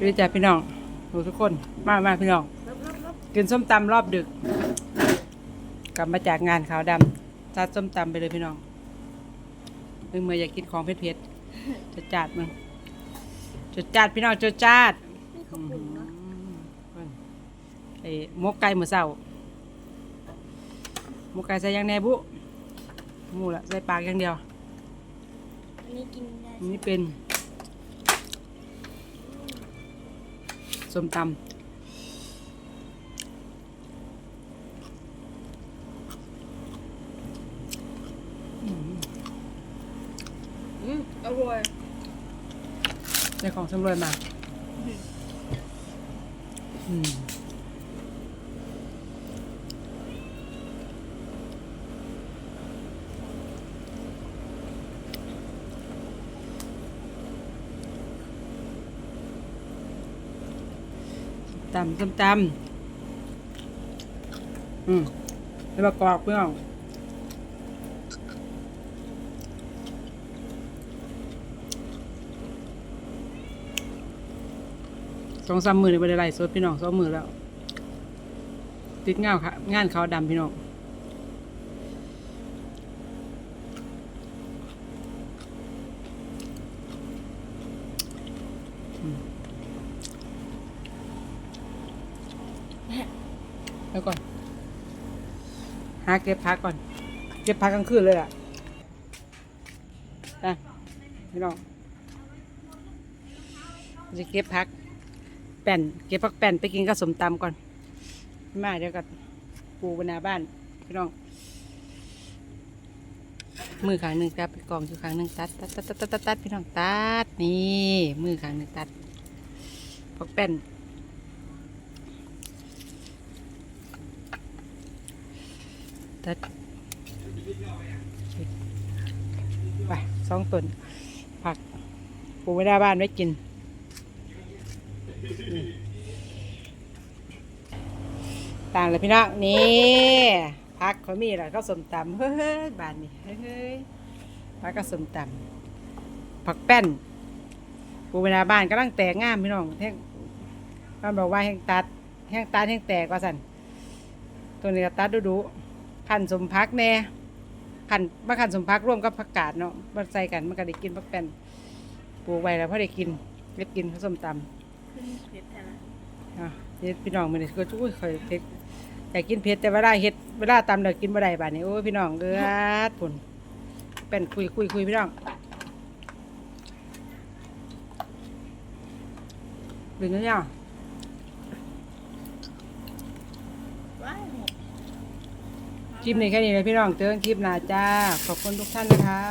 ดีจ้ะพี่น้องดูทุกคนมามาพี่น้องลบลบลบกินส้มตำรอบดึก กลับมาจากงานขาวดำจัดส้มตำไปเลยพี่น้องมึงเมื่ออยากกินของเผ็ดๆจะจัดมึงจะจัดพี่น้องจะจัดนี่เขาปรุงเนาะอืมไอ้หมกไก่หมูเสาหมกไก่ใส่อยังแหนบุหมูละใส่ปากอย่างเดียวอันนี้กินได้อันนี้เป็น ส้มตำอืมอร่อยได้ของสำรวยมา อืม ตำส้มตำอืมแล้วประกอบเพื่อนสองสามมือในบริไลสดพี่น้องสองมือแล้ว ติดงานค่ะงานเขาวดำพี่น้องอืม แล้วก่อน หาเก็บพักก่อน เก็บพักกลางคืนเลยอะอะพี่น้องจะเก็บพัก แป่น เก็บพักแป่นไปกินกับสมตำก่อนมาเดี๋ยวกันปูบนหนาบ้านพี่น้อง มือข้างหนึ่งครับกองอยู่ข้างหนึ่งตัดตัดตัดตัดตัดตัดพี่น้องตัดนี่ มือข้างหนึ่งตัดพักแป้น ตัดไปสองต้นผักปูไว้หน้าบ้านไว้กิน ต่างเลยพี่น้องนี่พักเขามีอะไรก็สมตำเฮ้ยบ้านนี่เฮ้ยพักก็สมตำผักแป้นปูเวลาบ้านกำลังแตกงามพี่น้องแห้งบ้านบอกว่าแห้งตัดแห้งตัดแห้งแตกว่าสันตัวนี้ก็ตัดดูดู ขันสมพักแน่ขันมาขันสมพักร่วมกับผักกาดเนาะมาใส่กันมันก็ได้กินผักแป้นปลูกไว้แล้วพอได้กินเล็ดกินผสมตำขึ้นเผ็ดแท้ละอะเฮ็ดพี่น้องมื้อนี้ก็อุ้ยข่อยเผ็ดอยากกินเผ็ดแต่เวลาเฮ็ดเวลาตำแล้วกินบ่ได้บาดนี้โอ้ยพี่น้องเอ้อพุ่นเป็นคุยคุยคุยพี่น้องเป็นยังไงว้ายหมด คลิปนี้แค่นี้เลยพี่น้องเจอกันคลิปหน้าจ้า ขอบคุณทุกท่านนะคะ